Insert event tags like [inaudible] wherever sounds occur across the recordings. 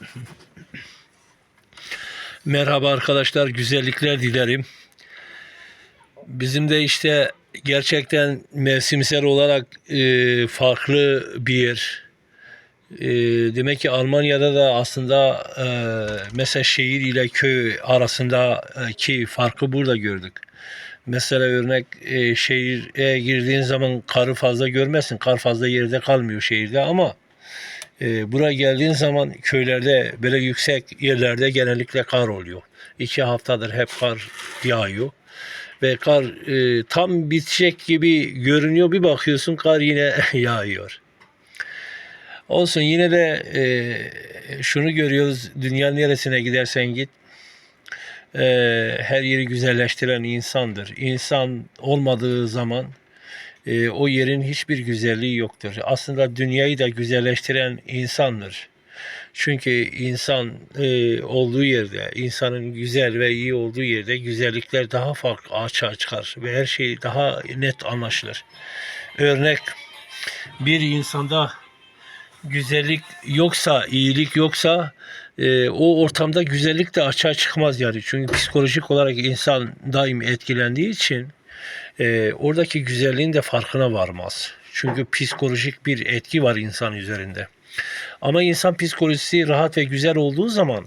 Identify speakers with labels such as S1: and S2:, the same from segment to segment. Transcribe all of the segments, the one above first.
S1: [laughs] Merhaba arkadaşlar, güzellikler dilerim. Bizim de işte gerçekten mevsimsel olarak e, farklı bir yer. E, demek ki Almanya'da da aslında e, mesela şehir ile köy arasındaki farkı burada gördük. Mesela örnek e, şehire girdiğin zaman karı fazla görmezsin. Kar fazla yerde kalmıyor şehirde ama e, buraya geldiğin zaman köylerde böyle yüksek yerlerde genellikle kar oluyor. İki haftadır hep kar yağıyor. Ve kar e, tam bitecek gibi görünüyor. Bir bakıyorsun kar yine [laughs] yağıyor. Olsun yine de e, şunu görüyoruz. Dünyanın neresine gidersen git. e, her yeri güzelleştiren insandır. İnsan olmadığı zaman e, o yerin hiçbir güzelliği yoktur. Aslında dünyayı da güzelleştiren insandır. Çünkü insan e, olduğu yerde, insanın güzel ve iyi olduğu yerde güzellikler daha farklı açığa çıkar ve her şey daha net anlaşılır. Örnek bir insanda güzellik yoksa, iyilik yoksa e, o ortamda güzellik de açığa çıkmaz yani. Çünkü psikolojik olarak insan daim etkilendiği için e, oradaki güzelliğin de farkına varmaz. Çünkü psikolojik bir etki var insan üzerinde. Ama insan psikolojisi rahat ve güzel olduğu zaman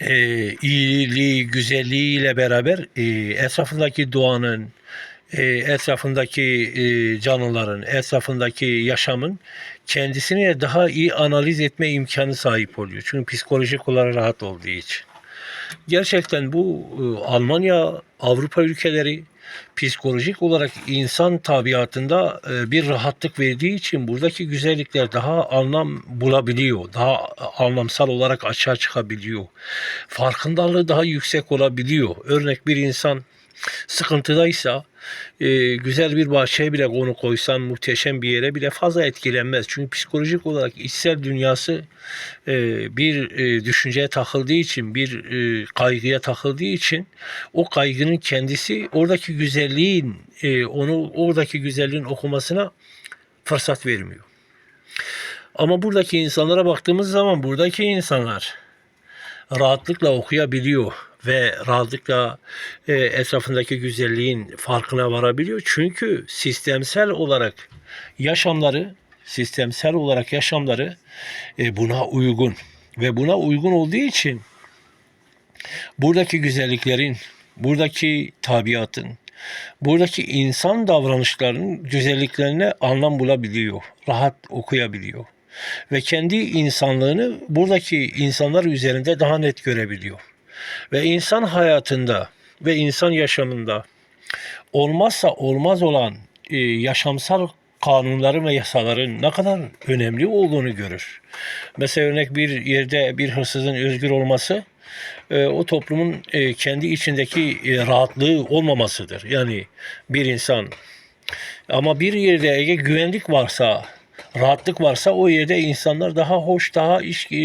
S1: e, iyiliği, güzelliğiyle beraber e, etrafındaki doğanın, e, etrafındaki e, canlıların, etrafındaki yaşamın kendisini daha iyi analiz etme imkanı sahip oluyor. Çünkü psikolojik olarak rahat olduğu için. Gerçekten bu e, Almanya, Avrupa ülkeleri psikolojik olarak insan tabiatında e, bir rahatlık verdiği için buradaki güzellikler daha anlam bulabiliyor. Daha anlamsal olarak açığa çıkabiliyor. Farkındalığı daha yüksek olabiliyor. Örnek bir insan sıkıntıdaysa e, güzel bir bahçeye bile konu koysan muhteşem bir yere bile fazla etkilenmez. Çünkü psikolojik olarak içsel dünyası e, bir e, düşünceye takıldığı için, bir e, kaygıya takıldığı için o kaygının kendisi oradaki güzelliğin e, onu oradaki güzelliğin okumasına fırsat vermiyor. Ama buradaki insanlara baktığımız zaman buradaki insanlar rahatlıkla okuyabiliyor ve rahatlıkla e, etrafındaki güzelliğin farkına varabiliyor. Çünkü sistemsel olarak yaşamları, sistemsel olarak yaşamları e, buna uygun ve buna uygun olduğu için buradaki güzelliklerin, buradaki tabiatın, buradaki insan davranışlarının güzelliklerine anlam bulabiliyor, rahat okuyabiliyor ve kendi insanlığını buradaki insanlar üzerinde daha net görebiliyor. Ve insan hayatında ve insan yaşamında olmazsa olmaz olan e, yaşamsal kanunların ve yasaların ne kadar önemli olduğunu görür. Mesela örnek bir yerde bir hırsızın özgür olması e, o toplumun e, kendi içindeki e, rahatlığı olmamasıdır. Yani bir insan ama bir yerde eğer güvenlik varsa, rahatlık varsa o yerde insanlar daha hoş, daha iç, e,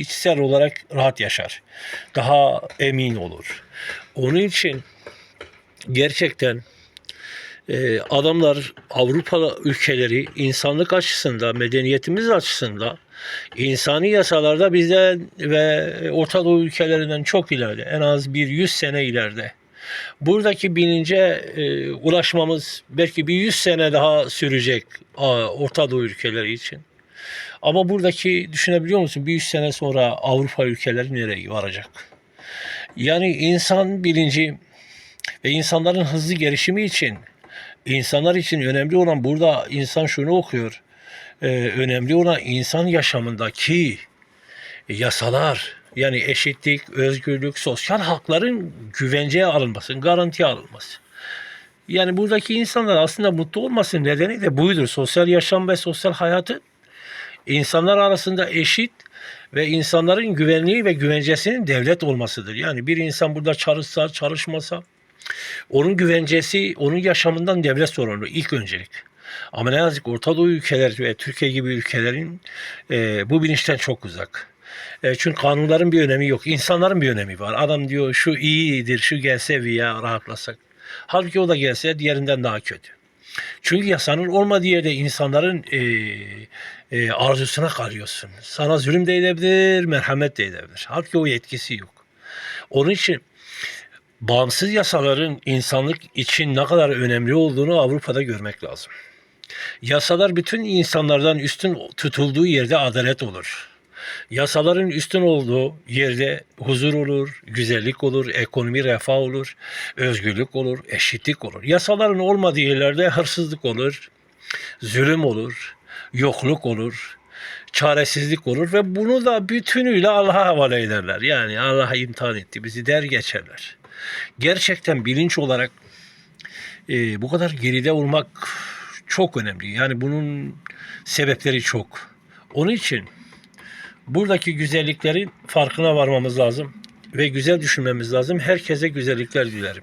S1: içsel olarak rahat yaşar. Daha emin olur. Onun için gerçekten e, adamlar Avrupa ülkeleri insanlık açısından, medeniyetimiz açısından insani yasalarda bizden ve Orta Doğu ülkelerinden çok ileride. En az bir 100 sene ileride. Buradaki bilince e, ulaşmamız belki bir 100 sene daha sürecek a, Orta Doğu ülkeleri için. Ama buradaki düşünebiliyor musun? Bir 100 sene sonra Avrupa ülkeleri nereye varacak? Yani insan bilinci ve insanların hızlı gelişimi için insanlar için önemli olan burada insan şunu okuyor. Ee, önemli olan insan yaşamındaki yasalar yani eşitlik, özgürlük, sosyal hakların güvenceye alınması, garantiye alınması. Yani buradaki insanlar aslında mutlu olmasının nedeni de buydur. Sosyal yaşam ve sosyal hayatı insanlar arasında eşit ve insanların güvenliği ve güvencesinin devlet olmasıdır. Yani bir insan burada çalışsa, çalışmasa onun güvencesi, onun yaşamından devlet sorumlu ilk öncelik. Ama ne yazık Orta Doğu ülkeler ve Türkiye gibi ülkelerin e, bu bilinçten çok uzak. E, çünkü kanunların bir önemi yok. İnsanların bir önemi var. Adam diyor şu iyidir, şu gelse veya rahatlasak. Halbuki o da gelse diğerinden daha kötü. Çünkü yasanın olmadığı yerde insanların e, e, arzusuna kalıyorsun. Sana zulüm de edebilir, merhamet de edebilir. Halbuki o yetkisi yok. Onun için bağımsız yasaların insanlık için ne kadar önemli olduğunu Avrupa'da görmek lazım. Yasalar bütün insanlardan üstün tutulduğu yerde adalet olur. Yasaların üstün olduğu yerde huzur olur, güzellik olur, ekonomi refah olur, özgürlük olur, eşitlik olur. Yasaların olmadığı yerlerde hırsızlık olur, zulüm olur, yokluk olur, çaresizlik olur ve bunu da bütünüyle Allah'a havale ederler. Yani Allah'a imtihan etti bizi der geçerler. Gerçekten bilinç olarak e, bu kadar geride olmak çok önemli. Yani bunun sebepleri çok. Onun için buradaki güzelliklerin farkına varmamız lazım ve güzel düşünmemiz lazım. Herkese güzellikler dilerim.